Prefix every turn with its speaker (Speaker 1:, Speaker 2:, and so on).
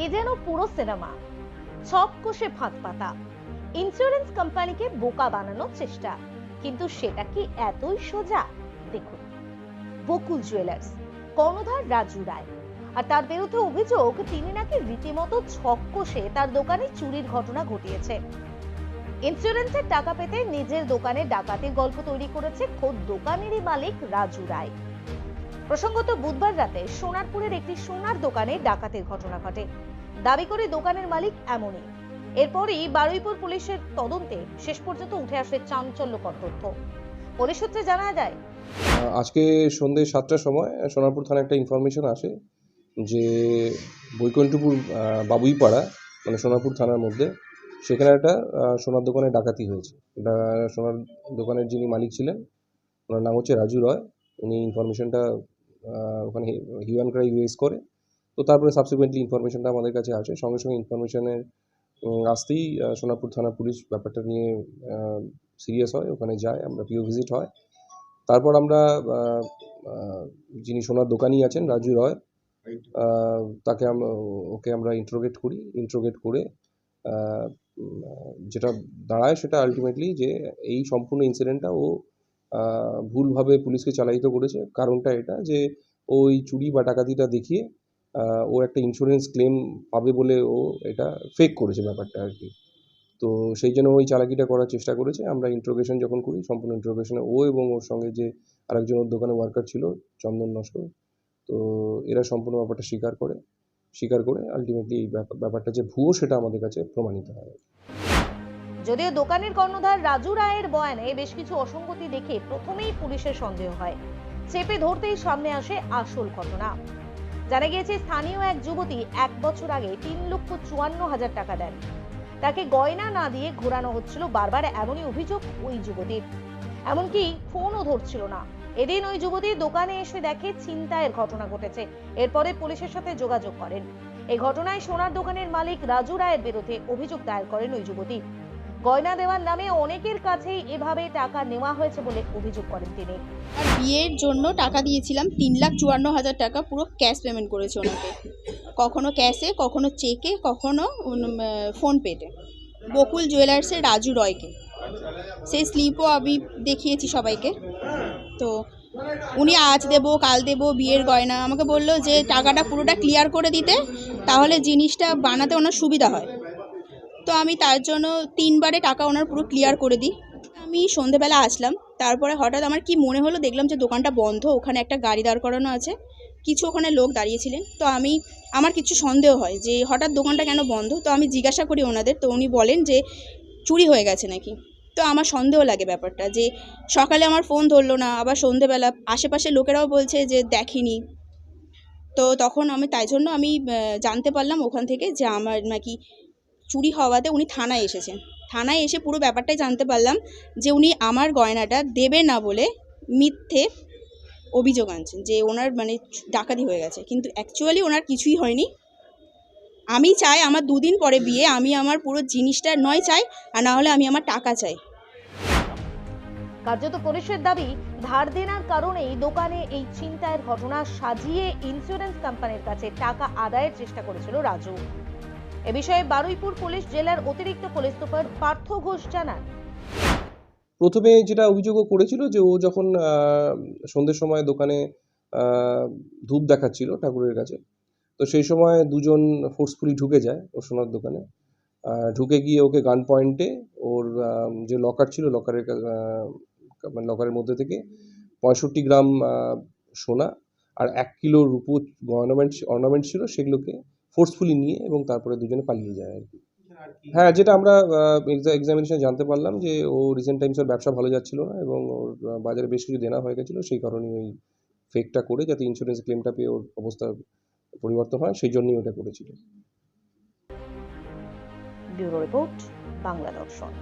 Speaker 1: এ যেন পুরো সিনেমা। ছক কষে ফাঁদ পাতা। ইন্স্যুরেন্স কোম্পানিকে বোকা বানানোর চেষ্টা। কিন্তু সেটা কি এতই সোজা? দেখুন। বকুল জুয়েলার্স কর্ণধার রাজু রায়। আর তার বিরুদ্ধে অভিযোগ, তিনি নাকি রীতিমতো ছক কষে তার দোকানে চুরির ঘটনা ঘটিয়েছে। ইন্স্যুরেন্সের টাকা পেতে নিজের দোকানে ডাকাতির গল্প তৈরি করেছে খোদ দোকানেরই মালিক রাজু রায়। প্রসঙ্গত বুধবার রাতে সোনারপুরের একটি সোনার দোকানে ডাকাতির ঘটনা ঘটে। দাবি করে দোকানের মালিক এমনই। এরপরই বারুইপুর পুলিশের তদন্তে শেষ পর্যন্ত উঠে আসে চাঞ্চল্যকর তথ্য। পুলিশ সূত্রে জানা যায়,
Speaker 2: আজকে সন্ধ্যে সাতটার সময় সোনারপুর থানায় একটা ইনফরমেশন আসে যে বৈকুণ্ঠপুর বাবুইপাড়া মানে সোনারপুর থানার মধ্যে সেখানে একটা সোনার দোকানে ডাকাতি হয়েছে। এটা সোনার দোকানের যিনি মালিক ছিলেন, ওনার নাম হচ্ছে রাজু রয়। উনি ইনফরমেশনটা ওখানে হিউম্যান ক্রাই রেজ করে। তো তারপরে সাবসিকুয়েন্টলি ইনফরমেশনটা আমাদের কাছে আসে। সঙ্গে সঙ্গে ইনফরমেশনের আসতেই আহ, সোনারপুর থানা পুলিশ ব্যাপারটা নিয়ে সিরিয়াস হয়। ওখানে যায় আমরা পিও ভিজিট হয়। তারপর আমরা যিনি সোনার দোকানি আছেন রাজু রয় তাকে ওকে আমরা ইন্ট্রোগেট করি। ইন্ট্রোগেট করে যেটা দাঁড়ায় সেটা আলটিমেটলি যে এই সম্পূর্ণ ইনসিডেন্টটা ও ভুলভাবে পুলিশকে চালায়িত করেছে। কারণটা এটা যে ওই চুরি বা ডাকাতিটা দেখিয়ে ও একটা ইন্স্যুরেন্স ক্লেম পাবে বলে ও এটা ফেক করেছে ব্যাপারটা আর কি। তো সেই জন্য ওই চালাকিটা করার চেষ্টা করেছে। আমরা ইন্ট্রোগেশন যখন করি, সম্পূর্ণ ইন্ট্রোগেশনে ও এবং ওর সঙ্গে যে আরেকজন ওর দোকানে ওয়ার্কার ছিল, চন্দন নস্কর, তো এরা সম্পূর্ণ ব্যাপারটা স্বীকার করে স্বীকার করে আলটিমেটলি এই ব্যাপার- ব্যাপারটা যে ভুয়ো সেটা আমাদের কাছে প্রমাণিত হয়।
Speaker 1: যদিও দোকানের কর্ণধার রাজু রায়ের বয়ানে বেশ কিছু অসঙ্গতি দেখে প্রথমেই পুলিশের সন্দেহ হয়। চেপে ধরতেই সামনে আসে আসল ঘটনা। জানা গিয়েছে, স্থানীয় এক যুবতী এক বছর আগে তিন লক্ষ চুয়ান্ন হাজার টাকা দেন। তাকে গয়না না দিয়ে ঘোরানো হচ্ছিল বারবার, এমনই অভিযোগ ওই যুবতীর। এমনকি ফোনও ধরছিল না। এদিন ওই যুবতী দোকানে এসে দেখে ছিনতাইয়ের ঘটনা ঘটেছে। এরপরে পুলিশের সাথে যোগাযোগ করেন। এই ঘটনায় সোনার দোকানের মালিক রাজু রায়ের বিরুদ্ধে অভিযোগ দায়ের করেন ওই যুবতী। গয়না দেওয়ার নামে অনেকের কাছেই এভাবে টাকা নেওয়া হয়েছে বলে অভিযোগ করেন তিনি।
Speaker 3: আর বিয়ের জন্য টাকা দিয়েছিলাম, তিন লাখ চুয়ান্ন হাজার টাকা পুরো ক্যাশ পেমেন্ট করেছে ওনাকে। কখনো ক্যাশে, কখনো চেকে, কখনো ফোনপেতে বকুল জুয়েলার্সের রাজু রয়কে। সেই স্লিপও আমি দেখিয়েছি সবাইকে। তো উনি আজ দেবো, কাল দেবো, বিয়ের গয়না। আমাকে বলল যে, টাকাটা পুরোটা ক্লিয়ার করে দিতে, তাহলে জিনিসটা বানাতে ওনার সুবিধা হয়। তো আমি তার জন্য তিনবারে টাকা ওনার পুরো ক্লিয়ার করে দিই। আমি সন্ধেবেলা আসলাম, তারপরে হঠাৎ আমার কি মনে হলো দেখলাম যে দোকানটা বন্ধ, ওখানে একটা গাড়ি দাঁড় করানো আছে। কিছু ওখানে লোক দাঁড়িয়েছিলেন, তো আমি, আমার কিছু সন্দেহ হয় যে হঠাৎ দোকানটা কেন বন্ধ? তো আমি জিজ্ঞাসা করি ওনাদের, তো উনি বলেন যে চুরি হয়ে গেছে নাকি। তো আমার সন্দেহ লাগে ব্যাপারটা যে সকালে আমার ফোন ধরলো না, আবার সন্ধেবেলা আশেপাশে লোকেরাও বলছে যে দেখিনি। তো তখন আমি, তাই জন্য আমি জানতে পারলাম ওখান থেকে যে আমার নাকি চুরি হওয়াতে উনি থানায় এসেছেন। থানায় এসে পুরো ব্যাপারটাই জানতে পারলাম যে উনি আমার গয়নাটা দেবে না বলে মিথ্যে অভিযোগ আনছেন, যে ওনার মানে ডাকাতি হয়ে গেছে। কিন্তু অ্যাকচুয়ালি ওনার কিছুই হয়নি। আমি চাই আমার দুদিন পরে বিয়ে, আমি আমার পুরো জিনিসটা নয় চাই, আর না হলে আমি আমার টাকা চাই।
Speaker 1: কার্যত পুলিশের দাবি, ধার দেনার কারণেই দোকানে এই ছিনতাইয়ের ঘটনা সাজিয়ে ইন্স্যুরেন্স কোম্পানির কাছে টাকা আদায়ের চেষ্টা করেছিল রাজু। এ বিষয়ে বারুইপুর পুলিশ জেলার অতিরিক্ত পুলিশ সুপার পার্থ ঘোষ জানান।
Speaker 2: প্রথমে যেটা অভিযোগও করেছিল যে ও যখন সন্ধ্যের সময় দোকানে ধূপ দেখাচ্ছিল ঠাকুরের কাছে, তো সেই সময় দুজন ফোর্সফুলি ঢুকে যায় ওর সোনার দোকানে। ঢুকে গিয়ে ওকে গান পয়েন্টে ওর যে লকার ছিল লকারের মানে লকারের মধ্যে থেকে পঁয়ষট্টি গ্রাম সোনা আর এক কিলো রূপো অর্নামেন্ট অর্নামেন্ট ছিল সেগুলোকে ফোর্সফুলি নিয়ে এবং তারপরে দুজনে পালিয়ে যায় আর কি। হ্যাঁ যেটা আমরা এক্সামিনেশনে জানতে পারলাম যে ও রিসেন্ট টাইমস ওর ব্যবসা ভালো যাচ্ছিল না এবং ওর বাজারে বেশ কিছু দেনা হয়ে গেছিল সেই কারণে ওই ফেকটা করে যাতে ইন্স্যুরেন্স ক্লেমটা পেয়ে ওর অবস্থা পরিবর্তন হয় সেই জন্যই ওটা করেছিল।
Speaker 1: ব্যুরো রিপোর্ট বাংলা দর্শন।